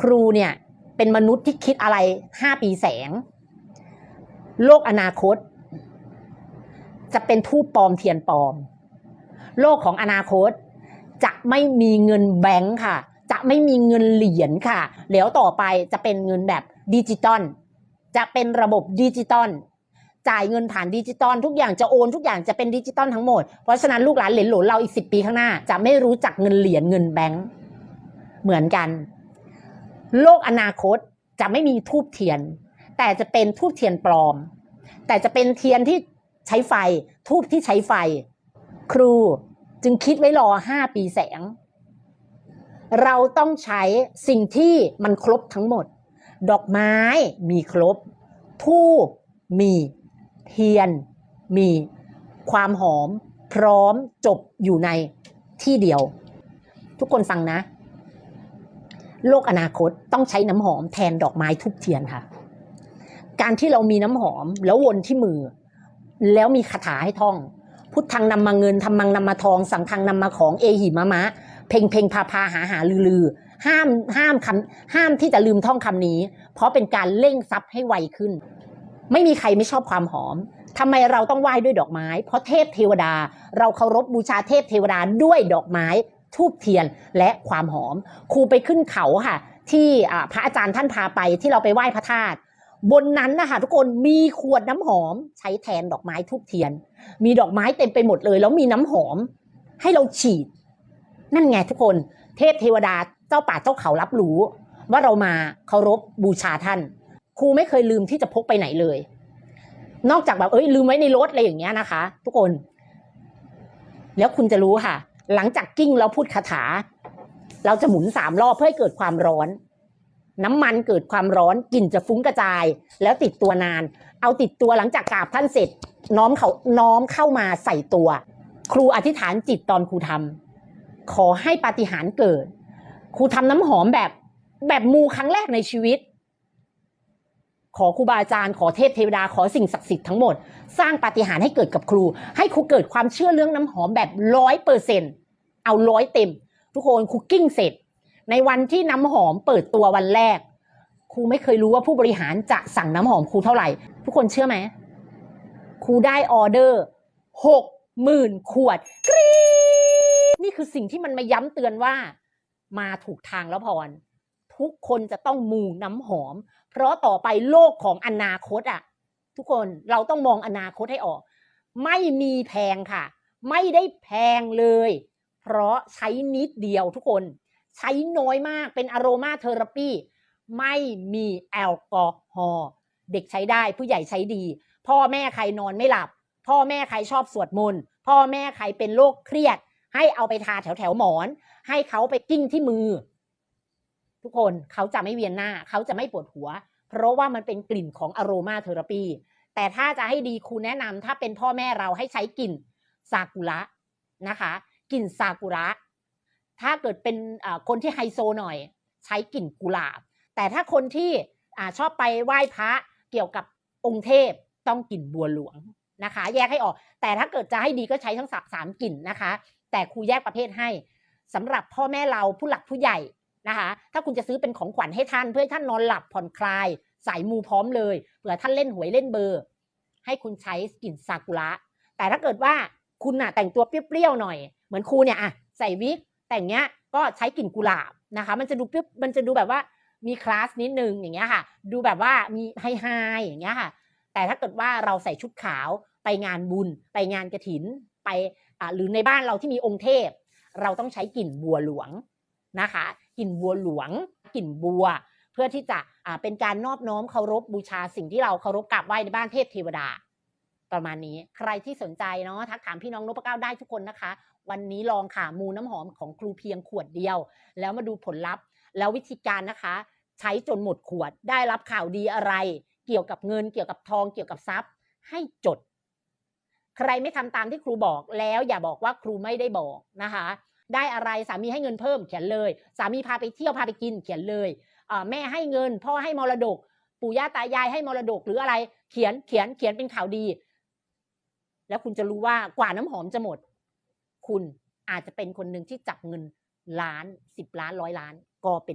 ครูเนี่ยเป็นมนุษย์ที่คิดอะไรห้าปีแสง โลกอนาคต จะเป็นทูปปลอมเทียนปลอม โลกของอนาคตจะไม่มีเงินแบงค์ค่ะ จะไม่มีเงินเหรียญค่ะ แล้วต่อไปจะเป็นเงินแบบดิจิตอลจะเป็นระบบดิจิตอลจ่ายเงินผ่านดิจิตอลทุกอย่างจะโอนทุกอย่างจะเป็นดิจิตอลทั้งหมด เพราะฉะนั้นลูกหลานเหลนหลนเราอีกสิปีข้างหน้า จะไม่รู้จักเงินเหรียญเงินแบงค์เหมือนกัน โลกอนาคตจะไม่มีทูบเทียน แต่จะเป็นทูบเทียนปลอม แต่จะเป็นเทียนที่ใช้ไฟทูบที่ใช้ไฟ ครูจึงคิดไว้รอห้าปีแสง เราต้องใช้สิ่งที่มันครบทั้งหมด ดอกไม้มีครบทูบมีเทียน มีความหอม พร้อมจบอยู่ในที่เดียว ทุกคนฟังนะ โลกอนาคตต้องใช้น้ำหอมแทนดอกไม้ทุบเทียนค่ะ การที่เรามีน้ำหอมแล้ววนที่มือ แล้วมีคาถาให้ท่อง พุทธังนำมาเงินทำมังนำมาทอง สังฆังนำมาของเอหิมะมะ เพ่งเพ่งพาพาหาหาลือลือห้ามห้ามคำห้ามที่จะลืมท่องคำนี้ เพราะเป็นการเร่งทรัพย์ให้ไวขึ้น ไม่มีใครไม่ชอบความหอมทำไมเราต้องไหว้ด้วยดอกไม้ เพราะเทพเทวดา เราเคารพบูชาเทพเทวดาด้วยดอกไม้ ทูบเทียนและความหอม ครูไปขึ้นเขาค่ะ ที่พระอาจารย์ท่านพาไปที่เราไปไหว้พระธาตุบนนั้นนะคะทุกคนมีขวดน้ำหอม ใช้แทนดอกไม้ทูบเทียน มีดอกไม้เต็มไปหมดเลย แล้วมีน้ำหอม ให้เราฉีด นั่นไงทุกคนเทพเทวดาเจ้าป่าเจ้าเขารับรู้ ว่าเรามาเคารพบูชาท่าน ครูไม่เคยลืมที่จะพกไปไหนเลย นอกจากแบบเอ้ยลืมไว้ในรถอะไรอย่างเงี้ยนะคะ ทุกคน แล้วคุณจะรู้ค่ะ หลังจากกิ้งแล้วพูดคาถา เราจะหมุนสามรอบเพื่อให้เกิดความร้อน น้ำมันเกิดความร้อนกลิ่นจะฟุ้งกระจาย แล้วติดตัวนาน เอาติดตัวหลังจากกราบท่านเสร็จ น้อมเขาน้อมเข้ามาใส่ตัว ครูอธิษฐานจิตตอนครูทำขอให้ปาฏิหาริย์เกิด ครูทำน้ำหอมแบบแบบมูครั้งแรกในชีวิต ขอครูบาอาจารย์ขอเทพเทวดาขอสิ่งศักดิ์สิทธิ์ทั้งหมด สร้างปาฏิหาริย์ให้เกิดกับครู ให้ครูเกิดความเชื่อเรื่องน้ำหอมแบบร้อยเปอร์เซ็นเอาร้อยเต็ม ทุกคนครูกิ้งเสร็จ ในวันที่น้ำหอมเปิดตัววันแรก ครูไม่เคยรู้ว่าผู้บริหารจะสั่งน้ำหอมครูเท่าไหร่ ทุกคนเชื่อไหมครูได้ออเดอร์หกหมื่นขวดกรี๊ดนี่คือสิ่งที่มันมาย้ำเตือนว่า มาถูกทางแล้วพร ทุกคนจะต้องมูน้ำหอม เพราะต่อไปโลกของอนาคตอะทุกคนเราต้องมองอนาคตให้ออก ไม่มีแพงค่ะ ไม่ได้แพงเลย เพราะใช้นิดเดียวทุกคน ใช้น้อยมากเป็นอโรมาเทอราปีไม่มีแอลกอฮอล์เด็กใช้ได้ผู้ใหญ่ใช้ดี พ่อแม่ใครนอนไม่หลับ พ่อแม่ใครชอบสวดมนต์พ่อแม่ใครเป็นโรคเครียด ให้เอาไปทาแถวแถวหมอน ให้เขาไปกิ้งที่มือ ทุกคนเขาจะไม่เวียนหน้า เขาจะไม่ปวดหัว เพราะว่ามันเป็นกลิ่นของอโรมาเทอราปี แต่ถ้าจะให้ดีครูแนะนำถ้าเป็นพ่อแม่เราให้ใช้กลิ่นซากุระนะคะกลิ่นซากุระ ถ้าเกิดเป็นคนที่ไฮโซหน่อย ใช้กลิ่นกุหลาบ แต่ถ้าคนที่อชอบไปไหว้พระเกี่ยวกับองค์เทพต้องกลิ่นบัวหลวงนะคะ แยกให้ออก แต่ถ้าเกิดจะให้ดีก็ใช้ทั้งสามสามกลิ่นนะคะ แต่ครูแยกประเภทให้สำหรับพ่อแม่เราผู้หลักผู้ใหญ่ นะคะถ้าคุณจะซื้อเป็นของขวัญให้ท่านเพื่อให้ท่านนอนหลับผ่อนคลายสายมูพร้อมเลยเผื่อท่านเล่นหวยเล่นเบอร์ ให้คุณใช้กลิ่นซากุระ แต่ถ้าเกิดว่าคุณน่ะแต่งตัวเปรี้ยวๆหน่อย เหมือนครูเนี่ยอะใส่วิกแต่งเงี้ยก็ใช้กลิ่นกุหลาบนะคะ มันจะดูเปรี้ยวมันจะดูแบบว่ามีคลาสนิดนึงอย่างเงี้ยค่ะ ดูแบบว่ามีไฮไฮอย่างเงี้ยค่ะ แต่ถ้าเกิดว่าเราใส่ชุดขาวไปงานบุญ ไปงานกระถินไปอ่าหรือในบ้านเราที่มีองค์เทพ เราต้องใช้กลิ่นบัวหลวงนะคะ กลิ่นบัวหลวง กลิ่นบัว เพื่อที่จะอ่าเป็นการนอบน้อมเคารพบูชาสิ่งที่เราเคารพกราบไหว้ในบ้านเทพเทวดา ประมาณนี้ใครที่สนใจเนาะทักถามพี่น้องนพเก้าได้ทุกคนนะคะ วันนี้ลองค่ะมูน้ำหอมของครูเพียงขวดเดียว แล้วมาดูผลลัพธ์ แล้ววิธีการนะคะ ใช้จนหมดขวดได้รับข่าวดีอะไร เกี่ยวกับเงินเกี่ยวกับทองเกี่ยวกับทรัพย์ ให้จด ใครไม่ทำตามที่ครูบอกแล้วอย่าบอกว่าครูไม่ได้บอกนะคะ ได้อะไรสามีให้เงินเพิ่มเขียนเลย สามีพาไปเที่ยวพาไปกินเขียนเลยแม่ให้เงิน พ่อให้มรดก ปู่ย่าตายายให้มรดกหรืออะไร เขียนเขียนเขียนเป็นข่าวดี แล้วคุณจะรู้ว่ากว่าน้ำหอมจะหมด คุณอาจจะเป็นคนหนึ่งที่จับเงินล้านสิบล้านร้อยล้านก็เป็น